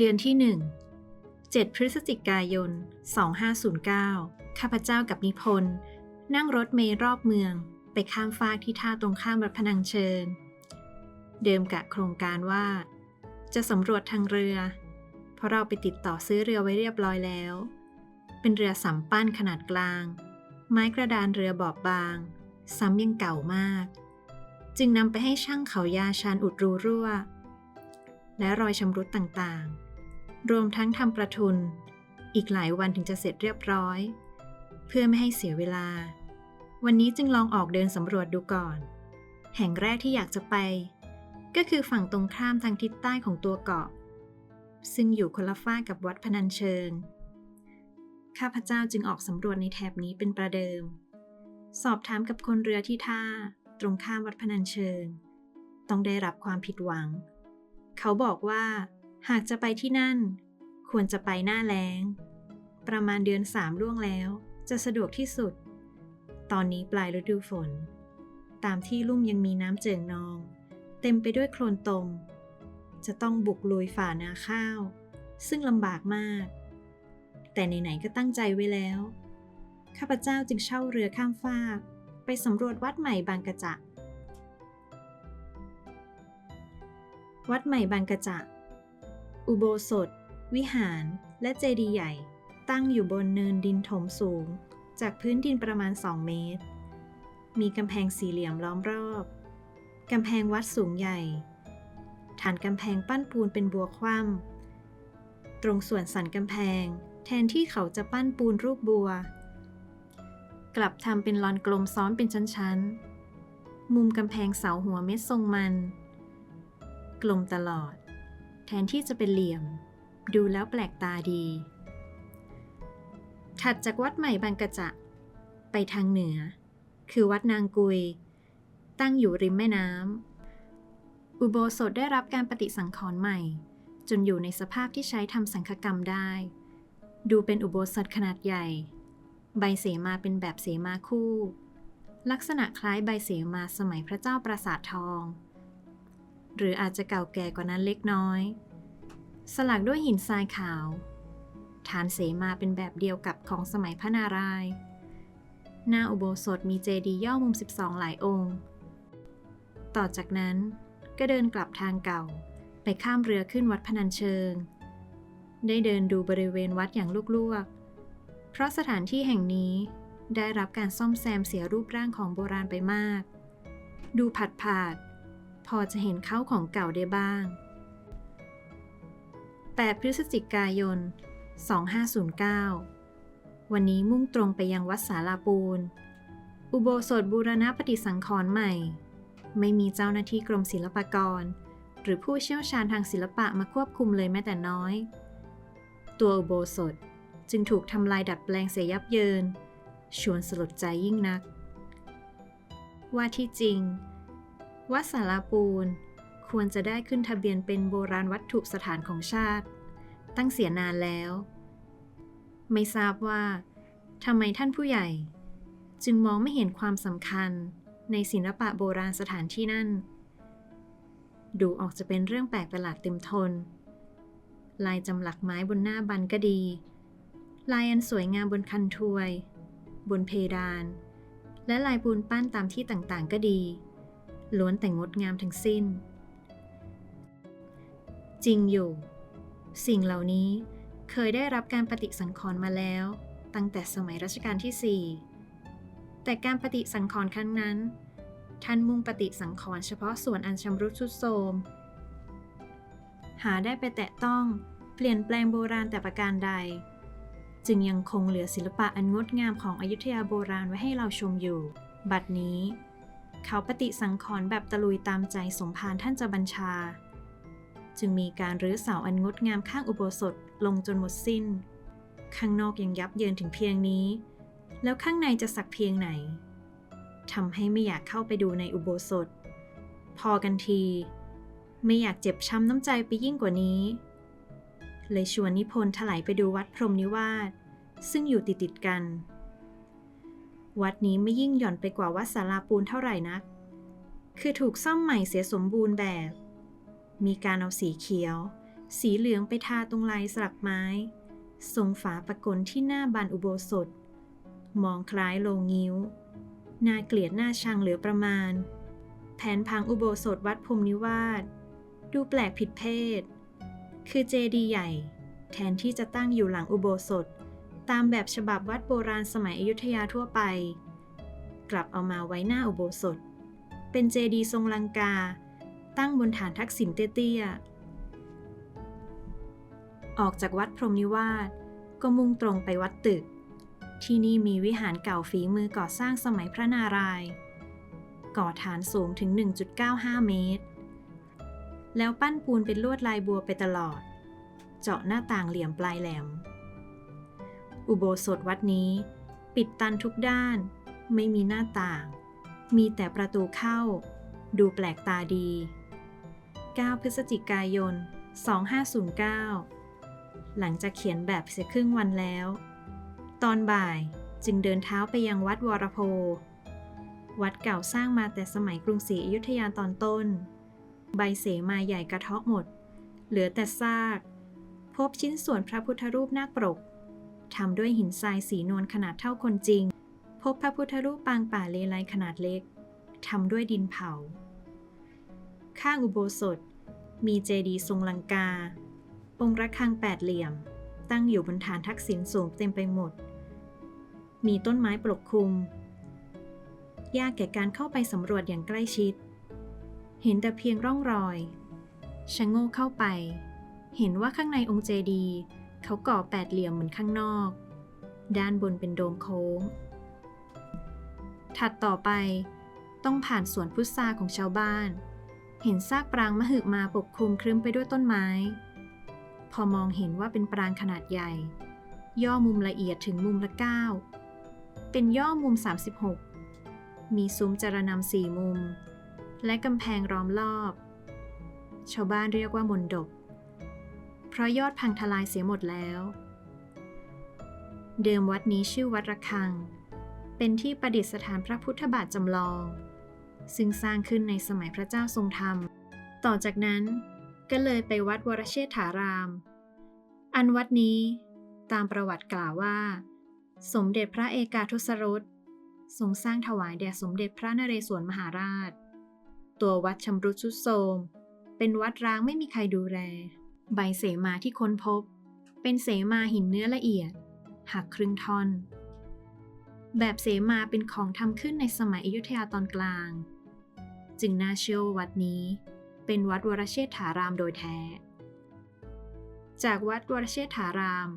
เดือนที่ 1 7 พฤศจิกายน 2509 ข้าพเจ้ากับนิพนธ์นั่งรถเมล์รอบเมือง ไปข้ามฟากที่ท่าตรงข้ามวัดพนังเชิงเดิมกะโครงการว่า จะสำรวจทางเรือ เพราะเราไปติดต่อซื้อเรือไว้เรียบร้อยแล้ว เป็นเรือสำปั้นขนาดกลาง ไม้กระดานเรือบอบบาง ซ้ำยังเก่ามาก จึงนำไปให้ช่างเขายาชานอุดรูรั่ว และรอยชำรุดต่างๆ รวมทั้งทำประทุน อีกหลายวันถึงจะเสร็จเรียบร้อย เพื่อไม่ให้เสียเวลา วันนี้จึงลองออกเดินสำรวจดูก่อน แห่งแรกที่อยากจะไป ก็คือฝั่งตรงข้ามทางทิศใต้ของตัวเกาะ ซึ่งอยู่คนละฝ้ากับวัดพนัญเชิง ข้าพเจ้าจึงออกสำรวจในแถบนี้เป็นประเดิม สอบถามกับคนเรือที่ท่า ตรงข้ามวัดพนัญเชิง ต้องได้รับความผิดหวัง เขาบอกว่า หากจะไปที่นั่น ควรจะไปหน้าแล้ง ประมาณเดือนสามล่วงแล้ว จะสะดวกที่สุด ตอนนี้ปลายฤดูฝน ตามที่ลุ่มยังมีน้ำเจิ่งนอง เต็มไปด้วยโคลนตม จะต้องบุกลุยฝ่านาข้าว ซึ่งลำบากมาก แต่ไหนๆก็ตั้งใจไว้แล้ว ข้าพเจ้าจึงเช่าเรือข้ามฟากไปสำรวจวัดใหม่บางกระจะวัดใหม่บางกระจะ อุโบสถ วิหาร และเจดีย์ใหญ่ ตั้งอยู่บนเนินดินถมสูง จากพื้นดินประมาณ 2 เมตร มีกำแพงสี่เหลี่ยมล้อมรอบกำแพงวัดสูงใหญ่ ฐานกำแพงปั้นปูนเป็นบัวคว่ำตรงส่วนสันกำแพง แทนที่เขาจะปั้นปูนรูปบัว กลับทำเป็นลอนกลมซ้อนเป็นชั้นๆมุมกำแพงเสาหัวเม็ดทรงมัน กลมตลอด แทนที่จะเป็นเหลี่ยม ดูแล้วแปลกตาดี ถัดจากวัดใหม่บางกระจะ ไปทางเหนือ คือวัดนางกุย ตั้งอยู่ริมแม่น้ำอุโบสถได้รับการปฏิสังขรณ์ใหม่ จนอยู่ในสภาพที่ใช้ทำสังฆกรรมได้ ดูเป็นอุโบสถขนาดใหญ่ ใบเสมาเป็นแบบเสมาคู่ ลักษณะคล้ายใบเสมาสมัยพระเจ้าปราสาททอง หรืออาจจะเก่าแก่กว่านั้นเล็กน้อย สลักด้วยหินทรายขาว ฐานเสมาเป็นแบบเดียวกับของสมัยพระนารายณ์หน้าอุโบสถมีเจดีย์ย่อมุม 12 หลายองค์ ต่อจากนั้นก็เดินกลับทางเก่าไปข้ามเรือขึ้นวัดพนัญเชิง ได้เดินดูบริเวณวัดอย่างลวกๆ เพราะสถานที่แห่งนี้ได้รับการซ่อมแซมเสียรูปร่างของโบราณไปมาก ดูผัดผาด พอจะเห็นเข้าของเก่าได้บ้าง 8 พฤศจิกายน 2509 วันนี้มุ่งตรงไปยังวัดสาลาปูน อุโบสถบูรณะปฏิสังขรณ์ใหม่ ไม่มีเจ้าหน้าที่กรมศิลปากร หรือผู้เชี่ยวชาญทางศิลปะมาควบคุมเลยแม้แต่น้อย ตัวอุโบสถจึงถูกทำลายดัดแปลงเสียยับเยิน ชวนสลดใจยิ่งนัก ว่าที่จริง วัดสาลาปูน ควรจะได้ขึ้นทะเบียนเป็นโบราณวัตถุสถานของชาติ ตั้งเสียนานแล้ว ไม่ทราบว่าทำไมท่านผู้ใหญ่ จึงมองไม่เห็นความสำคัญในศิลปะโบราณสถานที่นั่น ดูออกจะเป็นเรื่องแปลกประหลาดเต็มทน ลายจำหลักไม้บนหน้าบันก็ดี ลายอันสวยงามบนคันทวย บนเพดาน และลายปูนปั้นตามที่ต่างๆก็ดี ล้วนแต่งดงามทั้งสิ้น จริงอยู่ สิ่งเหล่านี้เคยได้รับการปฏิสังขรณ์มาแล้ว ตั้งแต่สมัยรัชกาลที่ 4 แต่การปฏิสังขรณ์ครั้งนั้น ท่านมุ่งปฏิสังขรณ์เฉพาะส่วนอันชำรุดทรุดโทรมหาได้ไปแตะต้องเปลี่ยนแปลงโบราณแต่ประการใด จึงยังคงเหลือศิลปะอันงดงามของอยุธยาโบราณไว้ให้เราชมอยู่ บัดนี้ เขาปฏิสังขรณ์แบบตะลุยตามใจสมภารท่านจะบัญชา จึงมีการรื้อเสาอันงดงามข้างอุโบสถลงจนหมดสิ้น ข้างนอกยังยับเยินถึงเพียงนี้ แล้วข้างในจะสักเพียงไหนทำให้ไม่อยากเข้าไปดูในอุโบสถ พอกันที ไม่อยากเจ็บช้ำน้ำใจไปยิ่งกว่านี้ เลยชวนนิพนธ์ถลายไปดูวัดพรมนิวาสซึ่งอยู่ติดติดกัน วัดนี้ไม่ยิ่งหย่อนไปกว่าวัดสาราปูนเท่าไหร่นัก คือถูกซ่อมใหม่เสียสมบูรณ์แบบ มีการเอาสีเขียว สีเหลืองไปทาตรงลายสลักไม้ ทรงฝาปะกลที่หน้าบานอุโบสถ มองคล้ายโลงงิ้ว น่าเกลียดหน่าชังเหลือประมาณ แผนพังอุโบสถวัดพรมนิวาส ดูแปลกผิดเพศ คือเจดีย์ใหญ่ แทนที่จะตั้งอยู่หลังอุโบสถ ตามแบบฉบับวัดโบราณสมัยอยุธยาทั่วไป กลับเอามาไว้หน้าอุโบสถ เป็นเจดีย์ทรงลังกา ตั้งบนฐานทักษิณเตี้ยๆ ออกจากวัดพรหมนิวาสก็มุ่งตรงไปวัดตึก ที่นี่มีวิหารเก่าฝีมือก่อสร้างสมัยพระนารายณ์ก่อฐานสูงถึง 1.95 เมตร แล้วปั้นปูนเป็นลวดลายบัวไปตลอด เจาะหน้าต่างเหลี่ยมปลายแหลม อุโบสถวัดนี้ ปิดตันทุกด้าน ไม่มีหน้าต่าง มีแต่ประตูเข้า ดูแปลกตาดี 9 พฤศจิกายน 2509 หลังจากเขียนแบบเสียครึ่งวันแล้ว ตอนบ่ายจึงเดินเท้าไปยังวัดวรโพ วัดเก่าสร้างมาแต่สมัยกรุงศรีอยุธยาตอนต้น ใบเสมาใหญ่กระเทาะหมด เหลือแต่ซาก พบชิ้นส่วนพระพุทธรูปนาคปรก ทำด้วยหินทรายสีนวลขนาดเท่าคนจริง พบพระพุทธรูปปางป่าเลไลขนาดเล็กทำด้วยดินเผา ข้างอุโบสถ มีเจดีย์ทรงลังกา องค์ระฆังแปดเหลี่ยม ตั้งอยู่บนฐานทักษิณสูงเต็มไปหมด มีต้นไม้ปกคลุม ยากแก่การเข้าไปสำรวจอย่างใกล้ชิด เห็นแต่เพียงร่องรอยชะโงกเข้าไป เห็นว่าข้างในองค์เจดีย์ เขาก่อแปดเหลี่ยมเหมือนข้างนอก ด้านบนเป็นโดมโค้ง ถัดต่อไปต้องผ่านสวนพุทราของชาวบ้าน เห็นซากปรางมหึมาปกคลุมครึ้มไปด้วยต้นไม้ พอมองเห็นว่าเป็นปรางขนาดใหญ่ ย่อมุมละเอียดถึงมุมละ 9 เป็นย่อมุม 36 มีซุ้มจรนำสี่มุม และกำแพงล้อมรอบ ชาวบ้านเรียกว่ามนดบ เพราะยอดพังทลายเสียหมดแล้ว เดิมวัดนี้ชื่อวัดระฆัง เป็นที่ประดิษฐานพระพุทธบาทจำลอง ซึ่งสร้างขึ้นในสมัยพระเจ้าทรงธรรม ต่อจากนั้นก็เลยไปวัดวรเชษฐาราม อันวัดนี้ตามประวัติกล่าวว่า สมเด็จพระเอกาทศรสทรงสร้างถวายแด่สมเด็จพระนเรศวรมหาราช ตัววัดชำรุดทรุดโทรมเป็นวัดร้างไม่มีใครดูแล ใบเสมาที่ค้นพบ เป็นเสมาหินเนื้อละเอียด หักครึ่งท่อน แบบเสมาเป็นของทำขึ้นในสมัยอยุธยาตอนกลาง จึงน่าเชื่อวัดนี้ เป็นวัดวรเชษฐารามโดยแท้ จากวัดวรเชษฐาราม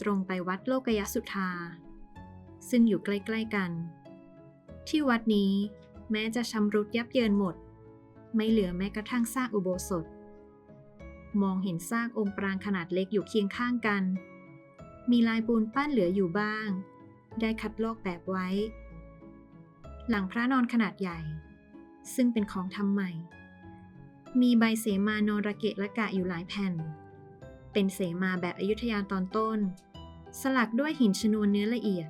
ตรงไปวัดโลกยสุธา ซึ่งอยู่ใกล้ ๆกัน ที่วัดนี้แม้จะชำรุดยับเยินหมด ไม่เหลือแม้กระทั่งซากอุโบสถ มองเห็นซากองค์ปรางขนาดเล็กอยู่เคียงข้างกัน มีลายปูนปั้นเหลืออยู่บ้าง ได้คัดลอกแบบไว้ หลังพระนอนขนาดใหญ่ ซึ่งเป็นของทำใหม่ มีใบเสมานอนระเกะระกะอยู่หลายแผ่น เป็นเสมาแบบอยุธยาตอนต้น สลักด้วยหินชนวนเนื้อละเอียด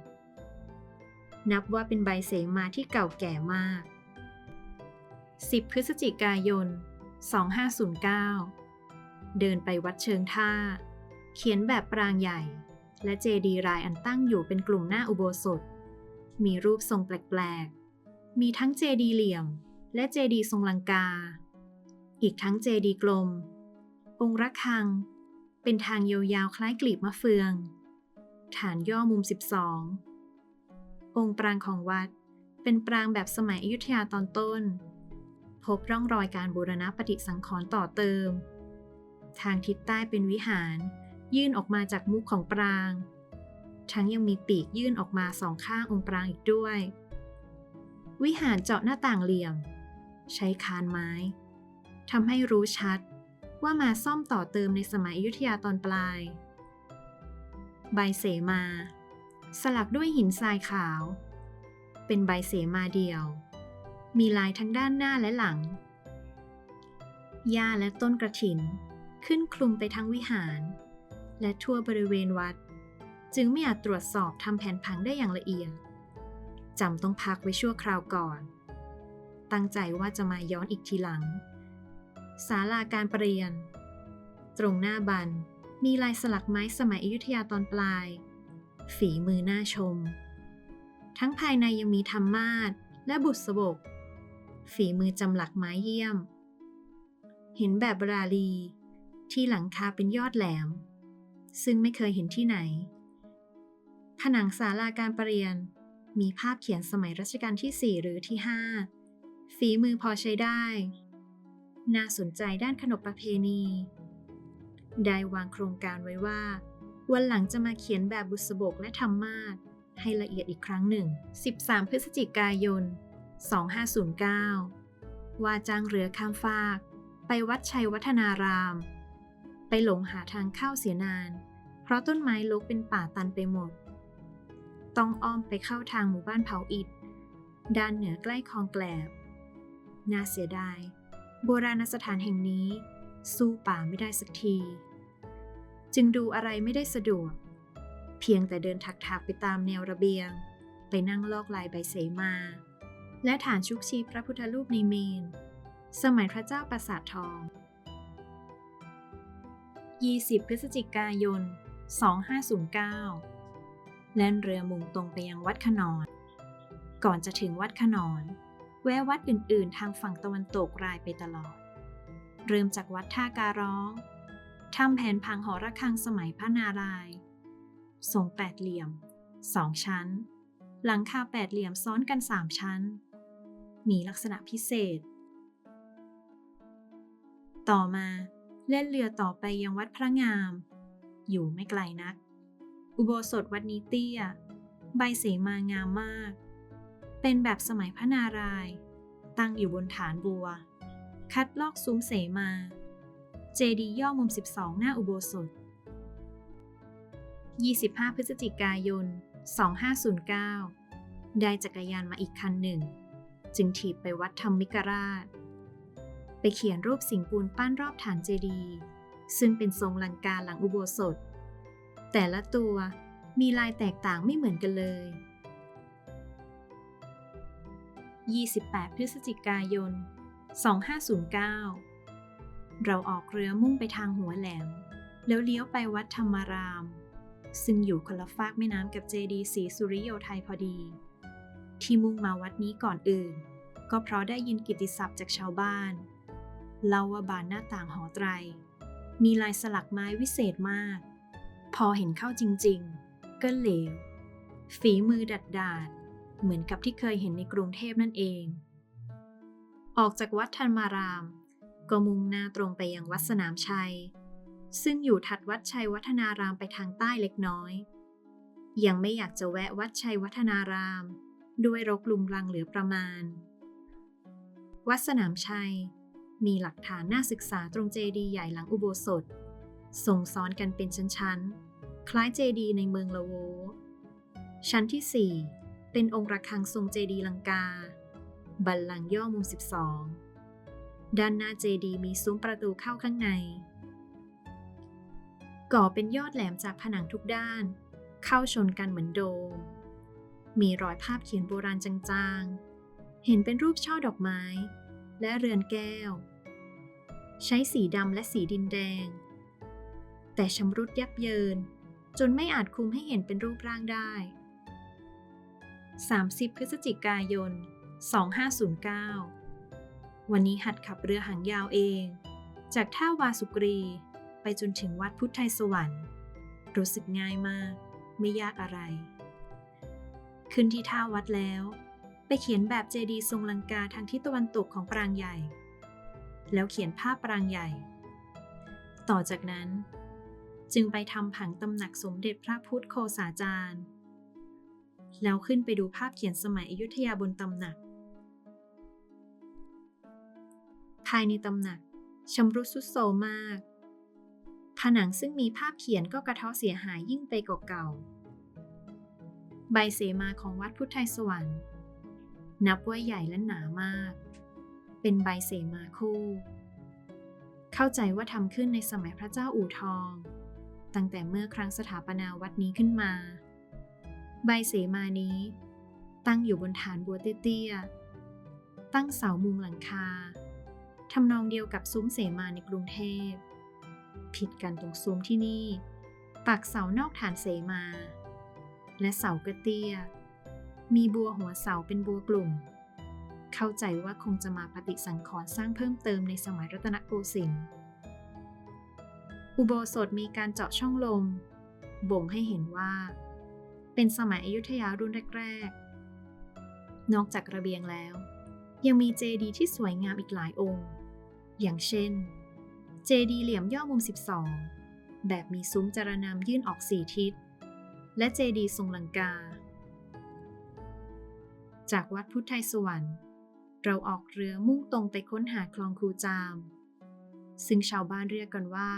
นับว่าเป็นใบเสมาที่เก่าแก่มาก 10 พฤศจิกายน 2509 เดินไปวัดเชิงท่า เขียนแบบปรางใหญ่ และเจดีรายอันตั้งอยู่เป็นกลุ่มหน้าอุโบสถ มีรูปทรงแปลกๆ มีทั้งเจดีเหลี่ยม และเจดีทรงลังกา อีกทั้งเจดีกลม องค์ระฆัง เป็นทางยาวๆคล้ายกลีบมะเฟือง ฐานย่อมุม 12 องค์ปรางของวัดเป็นปรางแบบสมัยอยุธยาตอนต้น พบร่องรอยการบูรณะปฏิสังขรณ์ต่อเติม ทางทิศใต้เป็นวิหาร ยื่นออกมาจากมุกของปราง ทั้งยังมีปีกยื่นออกมาสองข้างองค์ปรางอีกด้วย วิหารเจาะหน้าต่างเหลี่ยม ใช้คานไม้ทำให้รู้ชัดว่ามาซ่อมต่อเติมในสมัยอยุธยาตอนปลาย ใบเสมา สลักด้วยหินทรายขาว เป็นใบเสมาเดียว มีลายทั้งด้านหน้าและหลังหญ้าและต้นกระถิน ขึ้นคลุมไปทั้งวิหาร และทั่วบริเวณวัด จึงไม่อาจตรวจสอบทำแผนผังได้อย่างละเอียดจำต้องพักไว้ชั่วคราวก่อน ตั้งใจว่าจะมาย้อนอีกทีหลังศาลาการประเรียน ตรงหน้าบันมีลายสลักไม้สมัยอยุธยาตอนปลาย ฝีมือน่าชม ทั้งภายในยังมีธรรมาสและบุษบก ฝีมือจำหลักไม้เยี่ยม เห็นแบบบราลี ที่หลังคาเป็นยอดแหลม ซึ่งไม่เคยเห็นที่ไหน ผนังศาลาการประเรียน มีภาพเขียนสมัยรัชกาลที่ 4 หรือที่ 5 ฝีมือพอใช้ได้ น่าสนใจด้านขนบประเพณี ได้วางโครงการไว้ว่า วันหลังจะมาเขียนแบบบุษบกและธรรมาสให้ละเอียดอีกครั้งหนึ่ง 13 พฤศจิกายน 2509 ว่าจ้างเรือข้ามฟาก ไปวัดชัยวัฒนาราม หลงหาทางเข้าเสียนาน เพราะต้นไม้ลกเป็นป่าตันไปหมด ต้องอ้อมไปเข้าทางหมู่บ้านเผาอิฐ ด้านเหนือใกล้คลองแกลบ น่าเสียดาย โบราณสถานแห่งนี้ สู้ป่าไม่ได้สักที จึงดูอะไรไม่ได้สะดวก เพียงแต่เดินถักๆไปตามแนวระเบียง ไปนั่งลอกลายใบเสมา และฐานชุกชีพระพุทธรูปในเมน สมัยพระเจ้าประสาททอง 20 พฤศจิกายน 2509 แล่นเรือมุ่งตรงไปยังวัดขนอน ก่อนจะถึงวัดขนอน แวะวัดอื่นๆ ทางฝั่งตะวันตกรายไปตลอด เริ่มจากวัดท่าการร้องทำแผนพังหอระฆังสมัยพระนารายณ์ทรงแปดเหลี่ยมสองชั้น หลังคาแปดเหลี่ยมซ้อนกันสามชั้น มีลักษณะพิเศษ ต่อมา เล่นเรือต่อไปยังวัดพระงาม อยู่ไม่ไกลนัก อุโบสถวัดนี้เตี้ย ใบเสมางามมาก เป็นแบบสมัยพระนารายณ์ตั้งอยู่บนฐานบัว คัดลอกซุ้มเสมา เจดีย์ย่อมุม 12 หน้าอุโบสถ 25 พฤศจิกายน 2509 ได้จักรยานมาอีกคันหนึ่ง จึงถีบไปวัดธรรมิกราช ไปเขียนรูปสิงปูนปั้นรอบฐานเจดีย์ซึ่งเป็นทรงลังกาหลังอุโบสถ แต่ละตัวมีลายแตกต่างไม่เหมือนกันเลย 28 พฤศจิกายน 2509 เราออกเรือมุ่งไปทางหัวแหลม แล้วเลี้ยวไปวัดธรรมาราม ซึ่งอยู่คนละฟากแม่น้ำกับเจดีศรีสุริโยไทยพอดี ที่มุ่งมาวัดนี้ก่อนอื่น ก็เพราะได้ยินกิติศัพท์จากชาวบ้าน เล่าว่าบานหน้าต่างหอไตร มีลายสลักไม้วิเศษมาก พอเห็นเข้าจริงๆ ก็เหลว ฝีมือดัดดาดเหมือนกับที่เคยเห็นในกรุงเทพนั่นเอง ออกจากวัดธรรมาราม ก็มุ่งหน้าตรงไปยังวัดสนามชัย ซึ่งอยู่ถัดวัดชัยวัฒนารามไปทางใต้เล็กน้อย ยังไม่อยากจะแวะวัดชัยวัฒนาราม ด้วยรกลุงรังเหลือประมาณ วัดสนามชัย มีหลักฐานน่าศึกษาตรงเจดีย์ใหญ่หลังอุโบสถส่งซ้อนกันเป็นชั้นๆ คล้ายเจดีย์ในเมืองละโว ชั้นที่ 4 เป็นองค์ระฆังทรงเจดีย์ลังกา บัลลังย่อมุม 12 ด้านหน้าเจดีย์มีซุ้มประตูเข้าข้างใน ก่อเป็นยอดแหลมจากผนังทุกด้าน เข้าชนกันเหมือนโดม มีรอยภาพเขียนโบราณจางๆ เห็นเป็นรูปช่อดอกไม้ และเรือนแก้ว ใช้สีดำและสีดินแดง แต่ชำรุดยับเยิน จนไม่อาจคุมให้เห็นเป็นรูปร่างได้ 30 พฤศจิกายน 2509 วันนี้หัดขับเรือหางยาวเอง จากท่าวาสุกรีไปจนถึงวัดพุทธไทยสวรรค์ รู้สึกง่ายมาก ไม่ยากอะไร ขึ้นที่ท่าวัดแล้ว ไปเขียนแบบเจดีย์ทรงลังกาทางทิศตะวันตกของปรางใหญ่ แล้วเขียนภาพปรางใหญ่ ต่อจากนั้น จึงไปทำผังตำหนักสมเด็จพระพุทธโคสาจารย์ แล้วขึ้นไปดูภาพเขียนสมัยอยุธยาบนตำหนัก ภายในตำหนักชำรุดทรุดโทรมมาก ผนังซึ่งมีภาพเขียนก็กระเทาะเสียหายยิ่งไปกว่าเก่า ใบเสมาของวัดพุทธไทยสวรรค์ นับว่าใหญ่และหนามาก เป็นใบเสมาคู่ เข้าใจว่าทำขึ้นในสมัยพระเจ้าอู่ทอง ตั้งแต่เมื่อครั้งสถาปนาวัดนี้ขึ้นมา ใบเสมานี้ ตั้งอยู่บนฐานบัวเตี้ยๆ ตั้งเสามุงหลังคาทำนองเดียวกับซุ้มเสมาในกรุงเทพ ผิดกันตรงซุ้มที่นี่ ปักเสานอกฐานเสมา และเสากระเตี้ย มีบัวหัวเสาเป็นบัวกลุ่ม เข้าใจว่าคงจะมาปฏิสังขรณ์สร้างเพิ่มเติมในสมัยรัตนโกสินทร์ อุโบสถมีการเจาะช่องลม บ่งให้เห็นว่า เป็นสมัยอยุธยารุ่นแรก ๆ นอกจากระเบียงแล้ว ยังมีเจดีย์ที่สวยงามอีกหลายองค์ อย่างเช่น เจดีย์เหลี่ยมย่อมุม 12 แบบมีซุ้มจารนามยื่นออกสี่ทิศ และเจดีย์ทรงลังกา จากวัดพุทธไทยสวรรค์ เราออกเรือมุ่งตรงไปค้นหาคลองคูจาม ซึ่งชาวบ้านเรียกกันว่า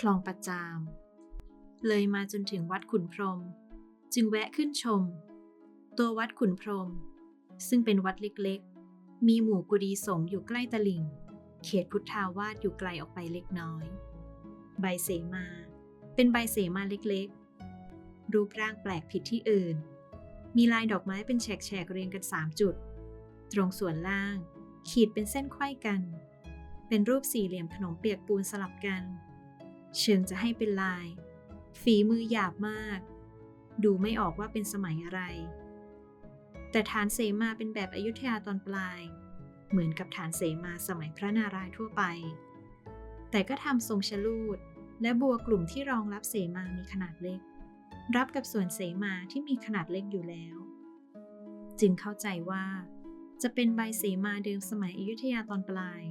คลองปัจจาม เลยมาจนถึงวัดขุนพรม จึงแวะขึ้นชม ตัววัดขุนพรม ซึ่งเป็นวัดเล็กๆ มีหมู่กุฏิสงฆ์อยู่ใกล้ตลิ่ง เขตพุทธาวาสอยู่ไกลออกไปเล็กน้อย ใบเสมา เป็นใบเสมาเล็กๆ รูปร่างแปลกผิดที่อื่น มีลายดอกไม้เป็นแฉกๆเรียงกัน 3 จุด ตรงส่วนล่าง ขีดเป็นเส้นไขว้กัน เป็นรูปสี่เหลี่ยมขนมเปียกปูนสลับกัน เชิงจะให้เป็นลาย ฝีมือหยาบมาก ดูไม่ออกว่าเป็นสมัยอะไร แต่ฐานเสมาเป็นแบบอยุธยาตอนปลาย เหมือนกับฐานเสมาสมัยพระนารายณ์ทั่วไป แต่ก็ทำทรงชลูดและบัวกลุ่มที่รองรับเสมามีขนาดเล็ก รับกับส่วนเสมาที่มีขนาดเล็กอยู่แล้ว จึงเข้าใจว่าจะเป็นใบเสมาเดิมสมัยอยุธยาตอนปลาย